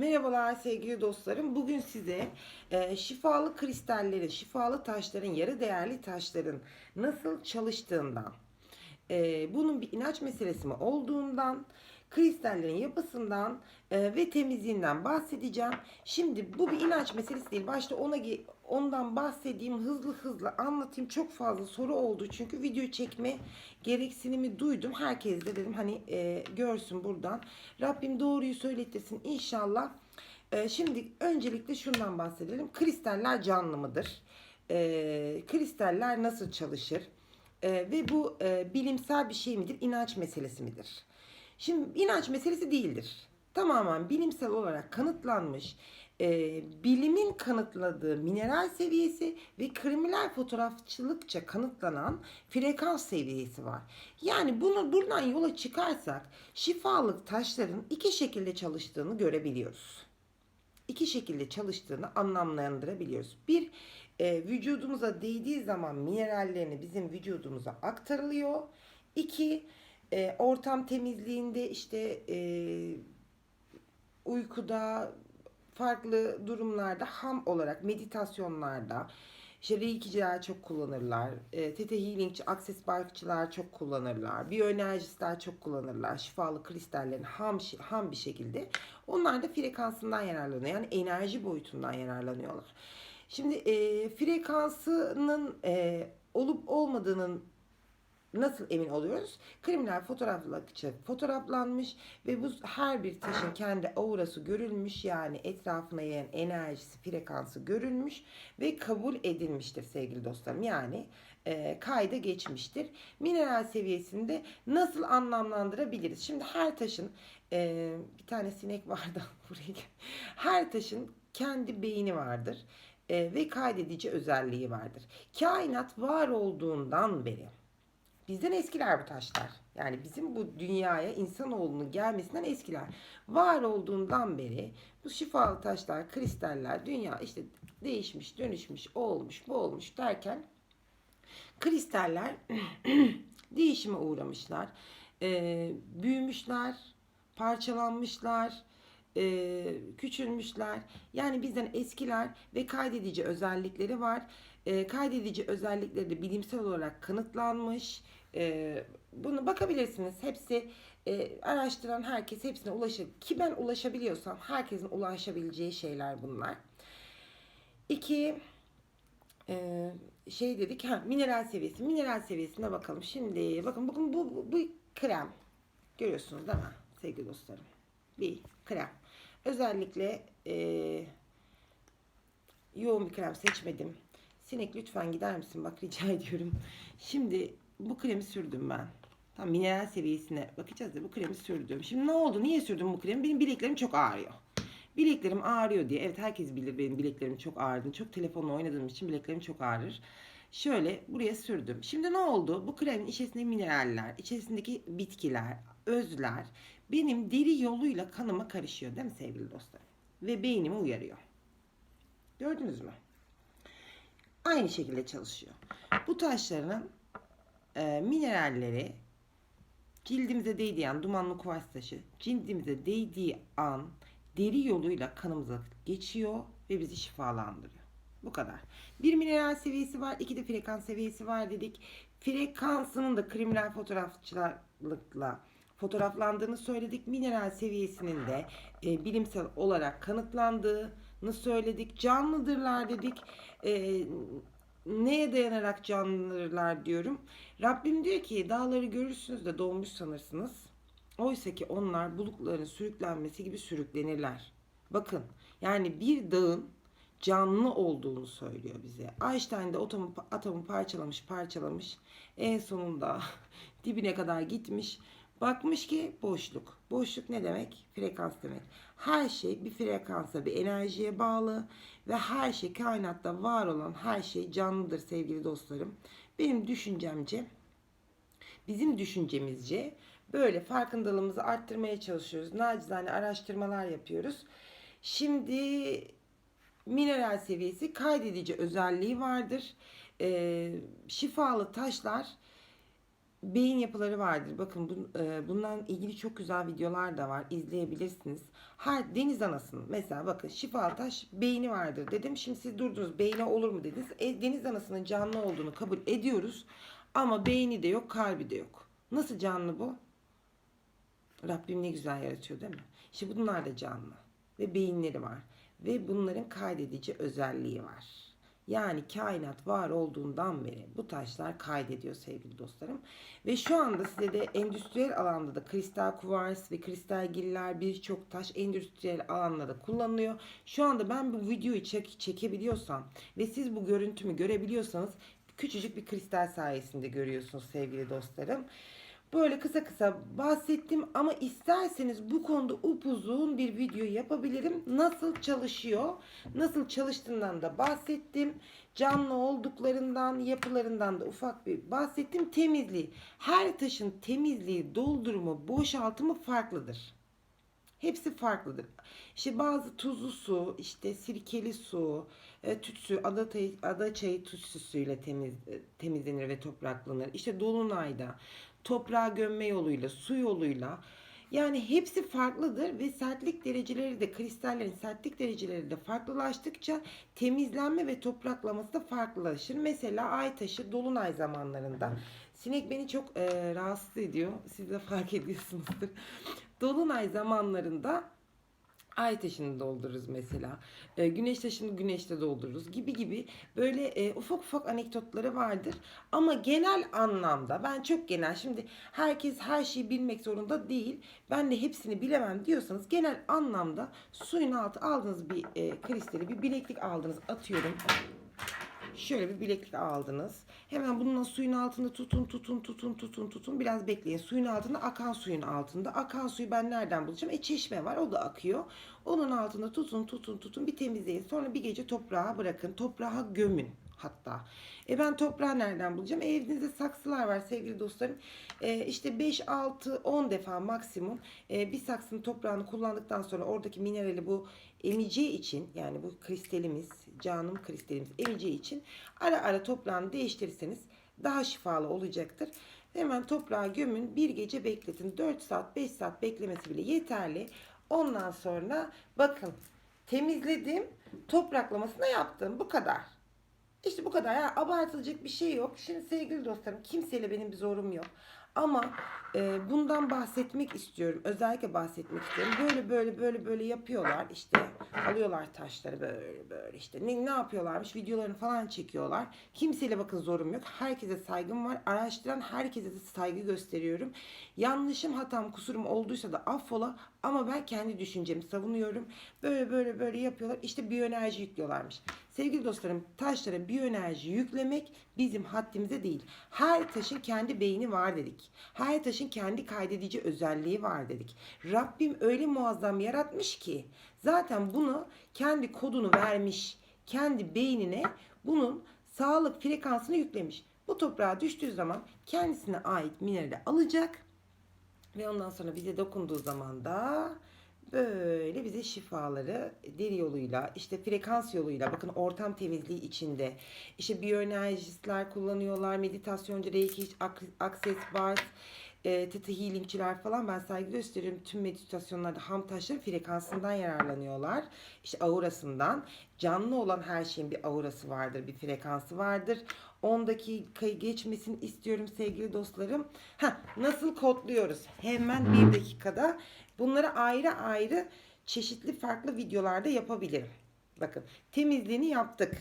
Merhabalar sevgili dostlarım. Bugün size e, şifalı kristallerin, şifalı taşların, yarı değerli taşların nasıl çalıştığından, e, bunun bir inanç meselesi mi olduğundan, kristallerin yapısından e, ve temizliğinden bahsedeceğim. Şimdi bu bir inanç meselesi değil. Başta ona ondan bahsedeyim, hızlı hızlı anlatayım. Çok fazla soru oldu çünkü video çekme gereksinimi duydum. Herkes de dedim hani e, görsün buradan. Rabbim doğruyu söyletirsin inşallah. E, şimdi öncelikle şundan bahsedelim. Kristaller canlı mıdır? E, kristaller nasıl çalışır? E, ve bu e, bilimsel bir şey midir? İnanç meselesi midir? Şimdi inanç meselesi değildir. Tamamen bilimsel olarak kanıtlanmış, e, bilimin kanıtladığı mineral seviyesi ve kriminal fotoğrafçılıkça kanıtlanan frekans seviyesi var. Yani bunu buradan yola çıkarsak şifalık taşların iki şekilde çalıştığını görebiliyoruz. İki şekilde çalıştığını anlamlandırabiliyoruz. Bir, e, vücudumuza değdiği zaman minerallerini bizim vücudumuza aktarılıyor. İki, e, ortam temizliğinde işte e, uykuda farklı durumlarda ham olarak meditasyonlarda işte reikiciler çok kullanırlar. E, Theta Healing, Access Barkçılar çok kullanırlar. Biyoenerjistler çok kullanırlar. Şifalı kristallerin ham, ham bir şekilde. Onlar da frekansından yararlanıyor. Yani enerji boyutundan yararlanıyorlar. Şimdi e, frekansının e, olup olmadığının Nasıl emin oluyoruz? Kriminal fotoğrafçı fotoğraflanmış ve bu her bir taşın kendi aurası görülmüş yani etrafına yayan enerjisi, frekansı görülmüş ve kabul edilmiştir sevgili dostlarım. Yani e, kayda geçmiştir. Mineral seviyesinde nasıl anlamlandırabiliriz? Şimdi her taşın e, bir tane sinek vardı buraya. Her taşın kendi beyni vardır e, ve kaydedici özelliği vardır. Kainat var olduğundan beri Bizden eskiler bu taşlar. Yani bizim bu dünyaya insanoğlunun gelmesinden eskiler. Var olduğundan beri bu şifalı taşlar, kristaller dünya işte değişmiş, dönüşmüş, o olmuş, bu olmuş derken kristaller değişime uğramışlar. Ee, büyümüşler, parçalanmışlar, e, küçülmüşler. Yani bizden eskiler ve kaydedici özellikleri var. E, kaydedici özellikleri de bilimsel olarak kanıtlanmış. E, bunu bakabilirsiniz. Hepsi e, araştıran herkes hepsine ulaşır. Ki ben ulaşabiliyorsam herkesin ulaşabileceği şeyler bunlar. İki, e, şey dedik ha mineral seviyesi. Mineral seviyesine bakalım. Şimdi bakın bugün bu, bu, bu krem. Görüyorsunuz değil mi sevgili dostlarım? Bir krem. Özellikle e, yoğun bir krem seçmedim. Sinek lütfen gider misin? Bak rica ediyorum. Şimdi bu kremi sürdüm ben. Tam mineral seviyesine bakacağız da bu kremi sürdüm. Şimdi ne oldu? Niye sürdüm bu kremi? Benim bileklerim çok ağrıyor. Bileklerim ağrıyor diye. Evet herkes bilir benim bileklerim çok ağrıdığını. Çok telefonla oynadığım için bileklerim çok ağrır. Şöyle buraya sürdüm. Şimdi ne oldu? Bu kremin içerisinde mineraller, içerisindeki bitkiler, özler benim deri yoluyla kanıma karışıyor değil mi sevgili dostlar? Ve beynimi uyarıyor. Gördünüz mü? Aynı şekilde çalışıyor. Bu taşların e, mineralleri cildimize değdiği an dumanlı kuvars taşı cildimize değdiği an deri yoluyla kanımıza geçiyor ve bizi şifalandırıyor. Bu kadar. Bir mineral seviyesi var, iki de frekans seviyesi var dedik. Frekansının da kriminal fotoğrafçılıkla fotoğraflandığını söyledik. Mineral seviyesinin de e, bilimsel olarak kanıtlandığını söyledik. Canlıdırlar dedik. E, neye dayanarak canlıdırlar diyorum. Rabbim diyor ki dağları görürsünüz de doğmuş sanırsınız. Oysa ki onlar bulutların sürüklenmesi gibi sürüklenirler. Bakın yani bir dağın canlı olduğunu söylüyor bize. Einstein de atomu, atomu parçalamış parçalamış. En sonunda dibine kadar gitmiş. Bakmış ki boşluk. Boşluk ne demek? Frekans demek. Her şey bir frekansa, bir enerjiye bağlı ve her şey kainatta var olan her şey canlıdır sevgili dostlarım. Benim düşüncemce, bizim düşüncemizce böyle farkındalığımızı arttırmaya çalışıyoruz. Nacizane araştırmalar yapıyoruz. Şimdi mineral seviyesi kaydedici özelliği vardır. Ee, şifalı taşlar beyin yapıları vardır. Bakın bu, e, bundan ilgili çok güzel videolar da var. İzleyebilirsiniz. Her deniz anasının mesela bakın şifalı taş beyni vardır dedim. Şimdi siz durdunuz beyni olur mu dediniz. E, deniz anasının canlı olduğunu kabul ediyoruz. Ama beyni de yok, kalbi de yok. Nasıl canlı bu? Rabbim ne güzel yaratıyor değil mi? İşte bunlar da canlı ve beyinleri var ve bunların kaydedici özelliği var. Yani kainat var olduğundan beri bu taşlar kaydediyor sevgili dostlarım. Ve şu anda size de endüstriyel alanda da kristal kuvars ve kristal giller birçok taş endüstriyel alanlarda kullanılıyor. Şu anda ben bu videoyu çek çekebiliyorsam ve siz bu görüntümü görebiliyorsanız küçücük bir kristal sayesinde görüyorsunuz sevgili dostlarım. Böyle kısa kısa bahsettim ama isterseniz bu konuda upuzun bir video yapabilirim. Nasıl çalışıyor, nasıl çalıştığından da bahsettim. Canlı olduklarından, yapılarından da ufak bir bahsettim. Temizliği. Her taşın temizliği, doldurumu, boşaltımı farklıdır. Hepsi farklıdır. İşte bazı tuzlu su, işte sirkeli su, e, tütsü, ada, ada çayı tütsüsüyle temiz, e, temizlenir ve topraklanır. İşte dolunayda toprağa gömme yoluyla, su yoluyla yani hepsi farklıdır ve sertlik dereceleri de kristallerin sertlik dereceleri de farklılaştıkça temizlenme ve topraklaması da farklılaşır. Mesela ay taşı dolunay zamanlarında sinek beni çok e, rahatsız ediyor. Siz de fark ediyorsunuzdur. Dolunay zamanlarında ay taşını doldururuz mesela. E, güneş taşını güneşte doldururuz gibi gibi böyle e, ufak ufak anekdotları vardır. Ama genel anlamda ben çok genel şimdi herkes her şeyi bilmek zorunda değil. Ben de hepsini bilemem diyorsanız genel anlamda suyun altı aldığınız bir e, kristali bir bileklik aldınız atıyorum. Şöyle bir bileklik aldınız. Hemen bununla suyun altında tutun tutun tutun tutun tutun. Biraz bekleyin. Suyun altında akan suyun altında. Akan suyu ben nereden bulacağım? E çeşme var o da akıyor. Onun altında tutun tutun tutun bir temizleyin. Sonra bir gece toprağa bırakın. Toprağa gömün hatta. E ben toprağı nereden bulacağım? E evinizde saksılar var sevgili dostlarım. E işte 5, 6, 10 defa maksimum e, bir saksının toprağını kullandıktan sonra oradaki minerali bu emeceği için yani bu kristalimiz, canım kristalimiz emeceği için ara ara toprağını değiştirirseniz daha şifalı olacaktır. Hemen toprağa gömün bir gece bekletin. 4 saat 5 saat beklemesi bile yeterli. Ondan sonra bakın temizledim topraklamasını yaptım bu kadar. İşte bu kadar. Yani abartılacak bir şey yok. Şimdi sevgili dostlarım kimseyle benim bir zorum yok. Ama e, bundan bahsetmek istiyorum. Özellikle bahsetmek istiyorum. Böyle böyle böyle böyle yapıyorlar. İşte alıyorlar taşları böyle böyle işte. Ne, ne yapıyorlarmış? Videolarını falan çekiyorlar. Kimseyle bakın zorum yok. Herkese saygım var. Araştıran herkese de saygı gösteriyorum. Yanlışım, hatam, kusurum olduysa da affola. Ama ben kendi düşüncemi savunuyorum. Böyle böyle böyle yapıyorlar. İşte biyoenerji yüklüyorlarmış. Sevgili dostlarım taşlara biyoenerji yüklemek bizim haddimize değil. Her taşın kendi beyni var dedik. Her taşın kendi kaydedici özelliği var dedik. Rabbim öyle muazzam yaratmış ki zaten bunu kendi kodunu vermiş. Kendi beynine bunun sağlık frekansını yüklemiş. Bu toprağa düştüğü zaman kendisine ait minerali alacak ve ondan sonra bize dokunduğu zaman da böyle bize şifaları deri yoluyla işte frekans yoluyla bakın ortam temizliği içinde işte biyoenerjistler kullanıyorlar meditasyoncu reiki ak- access bars e, teta healingçiler falan ben saygı gösteriyorum. Tüm meditasyonlarda ham taşların frekansından yararlanıyorlar. İşte aurasından. Canlı olan her şeyin bir aurası vardır, bir frekansı vardır. 10 dakikayı geçmesini istiyorum sevgili dostlarım. Ha, nasıl kodluyoruz? Hemen bir dakikada bunları ayrı ayrı çeşitli farklı videolarda yapabilirim. Bakın temizliğini yaptık.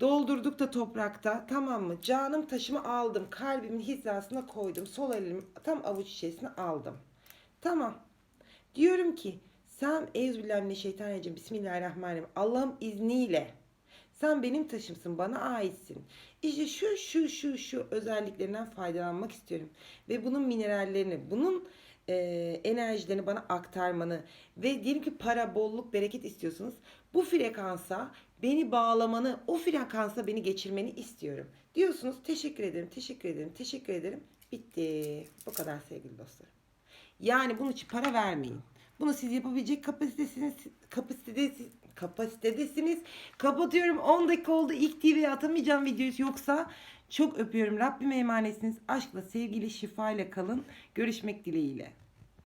Doldurduk da toprakta tamam mı? Canım taşımı aldım. Kalbimin hizasına koydum. Sol elim tam avuç içerisine aldım. Tamam. Diyorum ki sen Euzubillahimineşşeytanirracim Bismillahirrahmanirrahim. Allah'ım izniyle sen benim taşımsın, bana aitsin. İşte şu şu şu şu özelliklerinden faydalanmak istiyorum. Ve bunun minerallerini, bunun e, enerjilerini bana aktarmanı ve diyelim ki para, bolluk, bereket istiyorsunuz. Bu frekansa beni bağlamanı, o frekansa beni geçirmeni istiyorum. Diyorsunuz teşekkür ederim, teşekkür ederim, teşekkür ederim. Bitti. Bu kadar sevgili dostlarım. Yani bunun için para vermeyin. Bunu siz yapabilecek kapasitesiniz, kapasitesi, kapasitedesiniz. Kapatıyorum. 10 dakika oldu. İlk TV'ye atamayacağım videoyu yoksa Çok öpüyorum. Rabbime emanetsiniz. Aşkla, sevgiyle, şifayla kalın. Görüşmek dileğiyle.